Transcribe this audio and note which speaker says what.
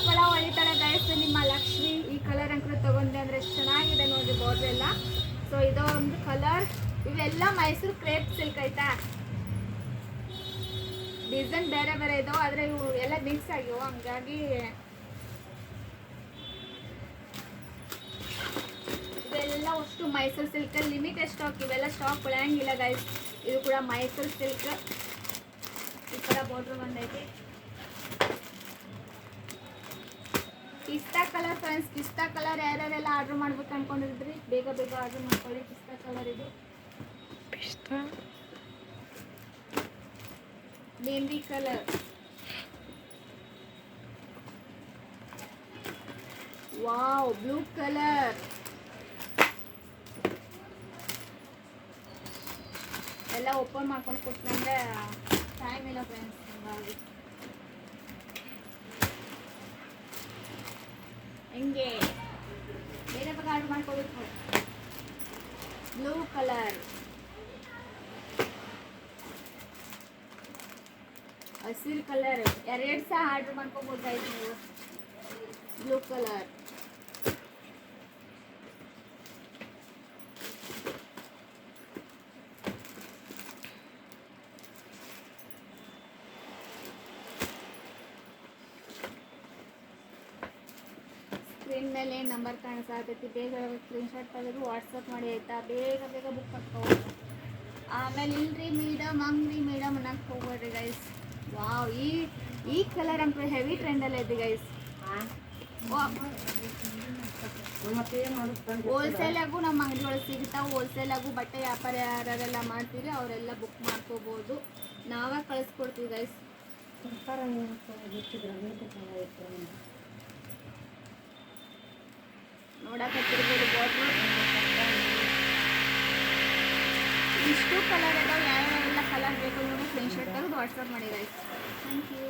Speaker 1: ಹಪ್ಪಳ ಹೊಳಿತಾಳೆ ಗೈಸ್ ನಿಮ್ಮ ಲಕ್ಷ್ಮಿ ಈ ಕಲರ್ ಅಂಕರು ತಗೊಂಡೆ ಅಂದ್ರೆ ಎಷ್ಟು ಚೆನ್ನಾಗಿದೆ ನೋಡಿ ಬಾರ್ಡರ್ ಎಲ್ಲ. ಸೊ ಇದು ಒಂದು ಕಲರ್ ಇವೆಲ್ಲ ಮೈಸೂರು ಕ್ರೇಪ್ ಸಿಲ್ಕ್ ಆಯ್ತಾ? ಡಿಸೈನ್ ಬೇರೆ ಬೇರೆ ಇದಾವೆ ಆದ್ರೆ ಇವು ಎಲ್ಲ ಮಿಕ್ಸ್ ಆಗಿವು, ಹಂಗಾಗಿ. ಇವೆಲ್ಲ ಅಷ್ಟು ಮೈಸೂರು ಸಿಲ್ಕ್ ಲಿಮಿಟೆಡ್ ಸ್ಟಾಕ್ ಇವೆಲ್ಲ ಸ್ಟಾಕ್ ಉಳಿಯಂಗಿಲ್ಲ ಗೈಸ್ ಇದು ಕೂಡ ಮೈಸೂರು ಸಿಲ್ಕ್ ಈ ಥರ ಬಾರ್ಡರ್ ಬಂದೈತಿ ಪಿಸ್ತಾ ಕಲರ್ ಫ್ರೆಂಡ್ಸ್ ಪಿಸ್ತಾ ಕಲರ್ ಯಾರ್ಯಾರೆಲ್ಲ ಆರ್ಡರ್ ಮಾಡ್ಬೇಕು ಅನ್ಕೊಂಡಿದ್ರಿ? ಬೇಗ ಬೇಗ ಆರ್ಡರ್ ಮಾಡ್ಕೊಳ್ಳಿ ಪಿಸ್ತಾ ಕಲರ್ ಇದು. Mehndi colour wow blue colour ಎಲ್ಲ ಓಪನ್ ಮಾಡ್ಕೊಂಡು ಕೊಟ್ಟಂದ್ರೆ ಟೈಮ್ ಇಲ್ಲ ಫ್ರೆಂಡ್ಸ್ ಹಂಗಾಗಿ. ಬೇರೆ ಬಗ್ಗೆ ಆರ್ಡರ್ ಮಾಡ್ಕೋಬೇಕು ಬ್ಲೂ ಕಲರ್ ಹಸಿರು ಕಲರ್ ಎರಡು ಸಹ ಆರ್ಡರ್ ಮಾಡ್ಕೋಬೋದಾಯ್ತು ನೀವು ಬ್ಲೂ ಕಲರ್ ಸ್ಕ್ರೀನ್ ಮೇಲೆ ನಂಬರ್ ಕಾಣಿಸಾತೈತಿ ಬೇಗ ಸ್ಕ್ರೀನ್ಶಾಟ್ ತೆಗೆದು ವಾಟ್ಸಪ್ ಮಾಡಿ ಆಯ್ತಾ? ಬೇಗ ಬೇಗ ಬುಕ್ ಮಾಡ್ಕೋಬೋದು ಆಮೇಲೆ ಇಲ್ರಿ ಮೇಡಮ್ ಹಂಗ್ರಿ ಮೇಡಮ್ ಅನ್ನಕ್ಕೆ ಹೋಗ್ಬೇಡ್ರಿ ಗೈಸ್ ವಾವ್ ಈ ಈ ಕಲರ್ ಅಂತ ಹೆವಿ ಟ್ರೆಂಡಲ್ಲಿ ಇದೆ ಗೈಸ್ ಹೋಲ್ಸೇಲಾಗೂ ನಮ್ಮ ಅಂಗಡಿ ಒಳಗೆ ಸಿಗ್ತಾವೆ ಹೋಲ್ಸೇಲಾಗೂ ಬಟ್ಟೆ ವ್ಯಾಪಾರ ಯಾರೆಲ್ಲ ಮಾಡ್ತೀರಿ ಅವರೆಲ್ಲ ಬುಕ್ ಮಾಡ್ಕೋಬೋದು. ನಾವೇ ಕಳಿಸ್ಕೊಡ್ತೀವಿ ಗೈಸ್ ನೋಡಕತ್ತಿರ್ಬೋದು ಬಾಟ್ಲು ಇಷ್ಟು ಕಲರ್ ಇದಾವೆ ಯಾವ್ಯಾವೆಲ್ಲ ಕಲರ್ ಬೇಕು ನೋಡಿ ಸ್ಕ್ರೀನ್ಶಾಟ್ ತೆಗೆದು ವಾಟ್ಸಪ್ ಮಾಡಿ ಥ್ಯಾಂಕ್ ಯು